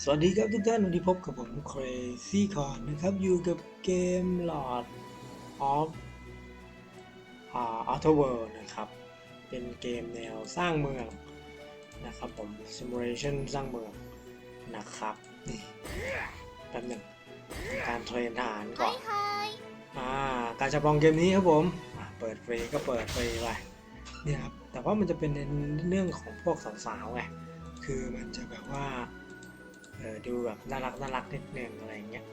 สวัสดีครับทุกท่านวันนี้พบกับผม Crazy Con นะครับ อยู่กับเกม Lord of อ่า Outer World นะครับ เป็นเกมแนวสร้างเมืองนะครับผม Simulation สร้างเมืองนะครับนี่แป๊บหนึงการเทรนทหารก่อนはいอ่าการจะปองเกมนี้ครับผมอะเปิดฟรีก็เปิดฟรีไปเนี่ยครับแต่ว่ามันจะเป็นในเรื่องของพวกสาวๆไงคือมันจะแบบว่าเออดูแบบน่ารักน่ารักนิดนึงอะไรอย่างเงี้ย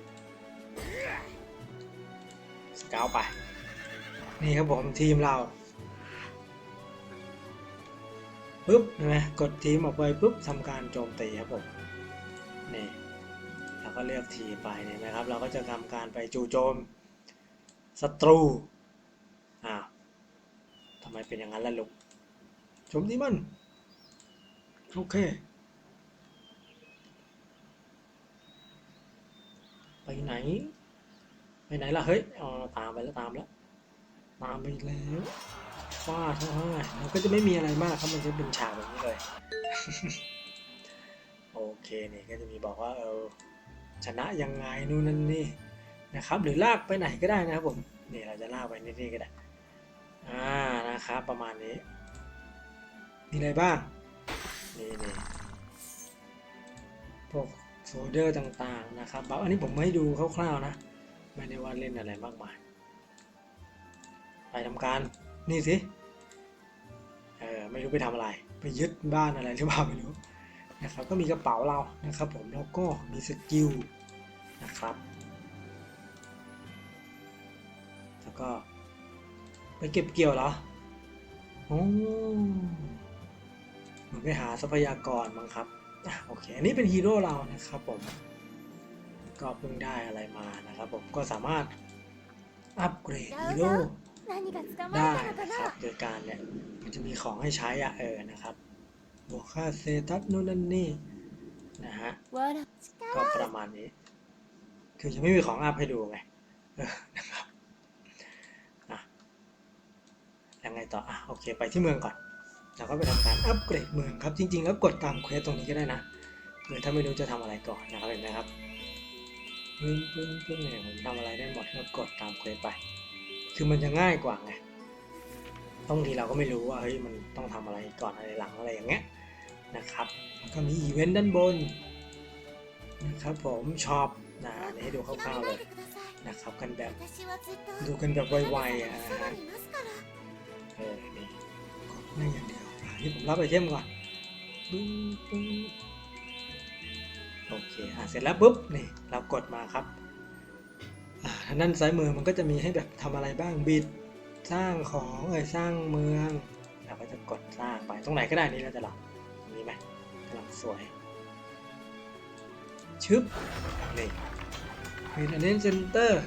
สกาวไป นี่ครับผมทีมเราปุ๊บเห็นไหมกดทีมออกไปปุ๊บทำการโจมตีครับผมนี่เราก็เลือกทีไปเนี่ยนะครับ เราก็จะทำการไปจู่โจมศัตรูอ้าวทำไมเป็นอย่างนั้นล่ะลูกชมนี้มัน โอเค ไปไหน ไปไหนล่ะ เฮ้ยอ๋อตามไปแล้วตามแล้ว ตามไปแล้วฟาดเขาให้มันก็จะไม่มีอะไรมากครับมันจะเป็นฉากแบบนี้เลย โอเคนี่ก็จะมีบอกว่าเออชนะยังไงนู่นนั่นนี่นะครับ หรือลากไปไหนก็ได้นะครับผมนี่เราจะลากไปนี่ก็ได้อ่านะครับประมาณนี้ มีอะไรบ้างนี่นี่พวก โฟลเดอร์ต่างๆนะครับอันนี้ผมไม่ดูคร่าวๆนะ ไม่ได้ว่าเล่นอะไรมากมาย ไปทำการนี่สิ เออไม่รู้ไปทำอะไร ไปยึดบ้านอะไรหรือเปล่าไม่รู้นะครับก็มีกระเป๋าเรานะครับผมแล้วก็มีสกิลนะครับ แล้วก็ไปเก็บเกี่ยวเหรอโอ้เหมือนไปหาทรัพยากรมั้งครับ โอเค อันนี้เป็นฮีโร่เรานะครับผม ก็เพิ่งได้อะไรมานะครับผม ก็สามารถอัปเกรดฮีโร่ได้นะครับโดยการเนี่ยมันจะมีของให้ใช้อะเออนะครับ บวกค่าเซตัสนู่นนั่นนี่นะฮะ ก็ประมาณนี้ คือยังไม่มีของอัพให้ดูไงนะครับอะยังไงต่ออะโอเค ไปที่เมืองก่อน เราก็ไปทำการอัปเกรดเมืองครับ จริงๆแล้วกดตามเควสตรงนี้ก็ได้นะหรือถ้าไม่รู้จะทำอะไรก่อนนะครับเห็นไหมครับเพิ่มเพิ่มเพิ่มเนี่ยผมทำอะไรได้หมดก็กดตามเควสไป คือมันจะง่ายกว่าไงบางทีเราก็ไม่รู้ว่าเฮ้ยมันต้องทำอะไรก่อนอะไรหลังอะไรอย่างเงี้ยนะครับแล้วก็มีอีเวนต์ด้านบนนะครับผมชอบนะนี่ให้ดูคร่าวๆเลยนะครับกันแบบดูกันแบบไวๆอะเออนี่กดนั่อย่างเดียว อะนี่ผมรับไอเทมก่อนปึ้งปึ้งโอเคอะเสร็จแล้วปุ๊บนี่เรากดมาครับอ่าทางด้านซ้ายมือมันก็จะมีให้แบบทำอะไรบ้างบิดสร้างของเอ้ยสร้างเมืองเราก็จะกดสร้างไปตรงไหนก็ได้นี่เราจะหลับตรงนี้ไหมกำลังสวยชึบนี่เป็นอันนี้เซนเตอร์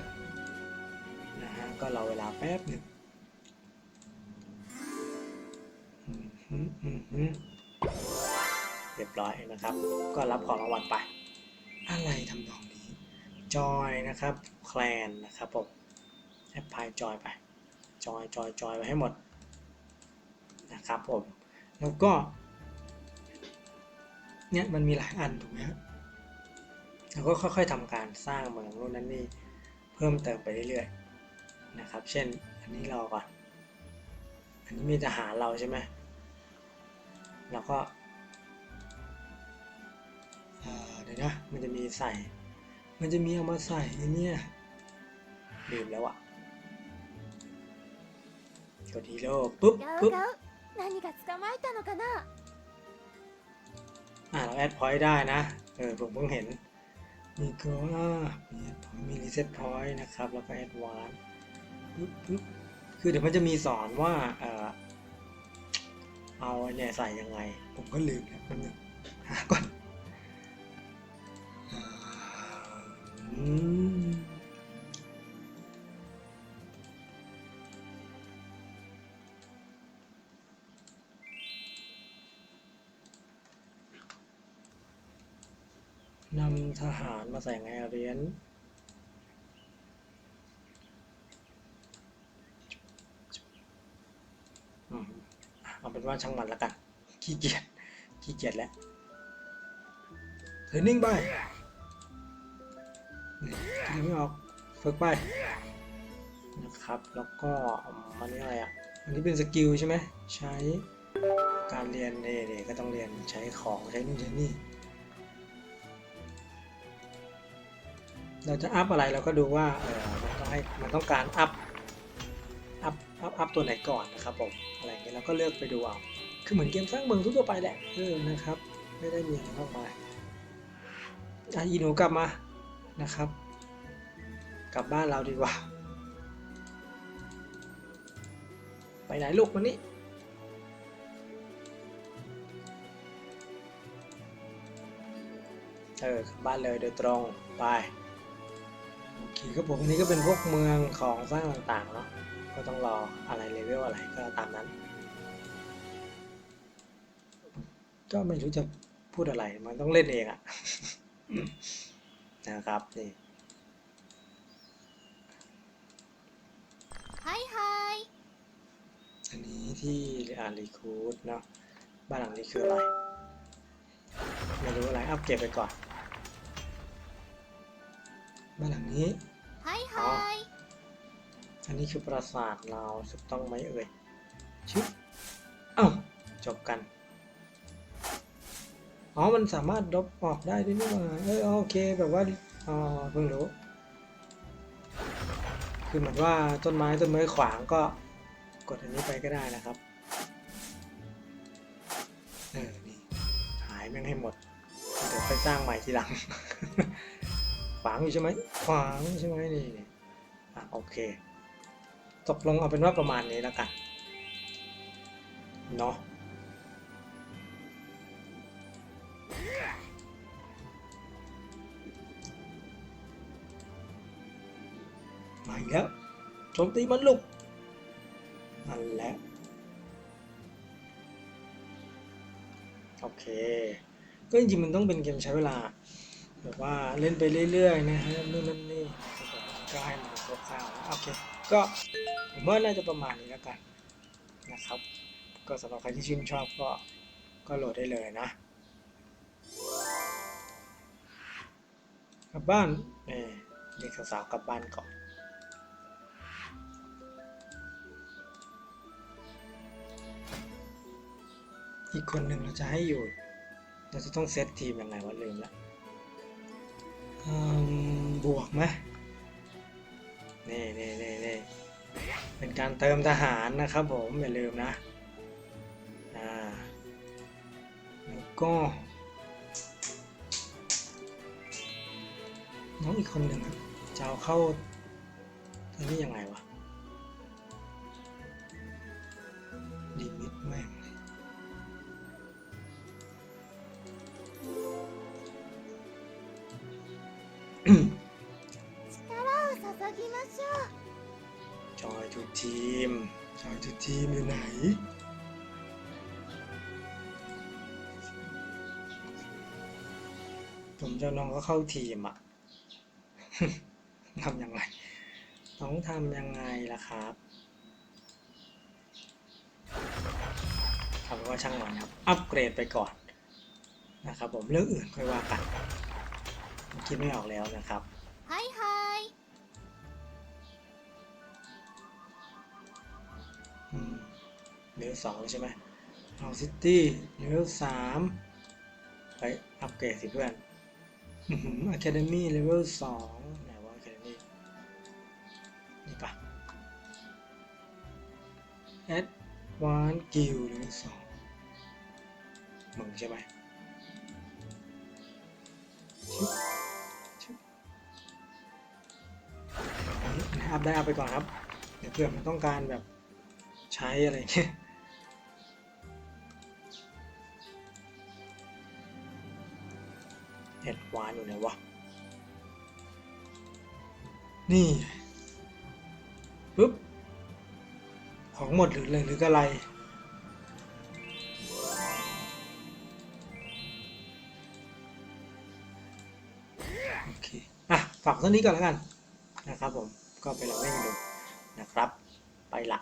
นะฮะก็รอเวลาแป๊บหนึ่ง เรียบร้อยนะครับ ก็รับของรางวัลไป อะไรทำนองนี้จอยนะครับแคลนนะครับผมแอปพลายจอยไป จอยจอยจอยไปให้หมดนะครับผมแล้วก็เนี่ยมันมีหลายอันถูกไหมครับแล้วก็ค่อยๆทำการสร้างเมืองนู่นนั่นนี่เพิ่มเติมไปเรื่อยๆนะครับ เช่นอันนี้รอก่อน อันนี้มีทหารเราใช่ไหม แล้วก็เดี๋ยวนะ มันจะมีใส่ มันจะมีเอามาใส่เนี่ยลืมแล้วอะกดฮีโร่ปุ๊บปุ๊บอ่าเราแอดพอยต์ได้นะ เออผมเพิ่งเห็น มีก็มีมีรีเซ็ตพอยต์นะครับ แล้วก็แอดวานคือเดี๋ยวมันจะมีสอนว่าเอ่อ เอาเนี่ยใส่ยังไง ผมก็ลืมแล้วมันงหาก่อนอ่าอืมนำทหารมาใส่ไงอะเหรียญอืมเอาเป็น ว่าช่างมันละกัน ขี้เกียจ ขี้เกียจแล้วเทรนนิ่งไปคิดไม่ออกฝึกไป นะครับ แล้วก็อันนี้อะไรอะ อันนี้เป็นสกิลใช่ไหม ใช้การเรียนเนี่เน่ก็ต้องเรียนใช้ของใช้นู่นใช้นี่ เราจะอัพอะไรเราก็ดูว่าเออมันต้องให้มันต้องการอัพ อัพ อัพ อัพตัวไหนก่อนนะครับผม อะไรเงี้ยเราก็เลือกไปดูเอาคือเหมือนเกมสร้างเมืองทั่วไปแหละเออนะครับ ไม่ได้มีอะไรมากมายอะอีหนูกลับมานะครับ กลับบ้านเราดีกว่า ไปไหนลูกมันนี่เออกลับบ้านเลยโดยตรงไปโอเคครับผมอันนี้ก็เป็นพวกเมืองของสร้างต่างๆเนาะ ก็ต้องรออะไรเลเวลอะไรก็ตามนั้น ก็ไม่รู้จะพูดอะไร มันต้องเล่นเองอะนะครับนี่ไฮไฮอันนี้ที่อารีคูดเนาะบ้านหลังนี้คืออะไร ไม่รู้อะไรอัพเก็บไปก่อน บ้านหลังนี้ไฮไฮ อันนี้คือปราสาทเราถูกต้องไหมเอ่ยชึบเอ้าจบกัน อ๋อ มันสามารถลบออกได้ด้วยนี่หว่าเออโอเค แบบว่า อ๋อ เพิ่งรู้ คือเหมือนว่าต้นไม้ต้นไม้ขวางก็กดอันนี้ไปก็ได้นะครับ เออ นี่ หายแม่งให้หมด เดี๋ยวไปสร้างใหม่ทีหลัง ขวางอยู่ใช่ไหม ขวางใช่ไหมนี่นี่อะโอเค ตกลงเอาเป็นว่าประมาณนี้แล้วกันเนาะมาอีกแล้วโจมตีมันลุกนั่นแหละโอเค ก็จริงๆมันต้องเป็นเกมใช้เวลา แบบว่าเล่นไปเรื่อยๆนะฮะนู่นนั่นนี่ก็ให้มันคร่าวๆโอเค ก็ผมว่าน่าจะประมาณนี้แล้วกันนะครับ ก็สำหรับใครที่ชื่นชอบก็ก็โหลดได้เลยนะกลับบ้านเอ่เด็กสาวๆกลับบ้านก่อนอีกคนหนึ่งเราจะให้อยู่ เราจะต้องเซตทีมยังไงวะลืมละอืมบวกไหม นี่นี่นี่นี่เป็นการเติมทหารนะครับผม อย่าลืมนะ อ่า แล้วก็ น้องอีกคนหนึ่งจะเอาเข้าอันนี้ยังไงวะดีมิดแม่ง ทูทีมจอยทูทีมอยู่ไหนผมจะน้องก็เข้าทีมอะทำยังไง ต้องทำยังไงล่ะครับทำว่าช่างมันครับ อัปเกรดไปก่อนนะครับผมเรื่องอื่นค่อยว่ากันคิดไม่ออกแล้วนะครับ เลเวลสองใช่ไหมเอาซิตี้เลเวลสามไปอัปเกรดสิเพื่อนอะคาเดมี่เลเวลสองไหนว่าอะคาเดมี่นี่ปะแอดวานกิลเลเวลสองมึงใช่ไหมอันนี้อัพได้อัพไปก่อนครับเดี๋ยวเผื่อมันต้องการแบบใช้อะไรเงี้ยานอยู่ไหนวะ นี่ปุ๊บ ของหมดหรืออะไรหรืออะไร โอเค อะ ฝากเท่านี้ก่อนแล้วกันนะครับผม ก็ไปลองเล่นกันดูนะครับ ไปละ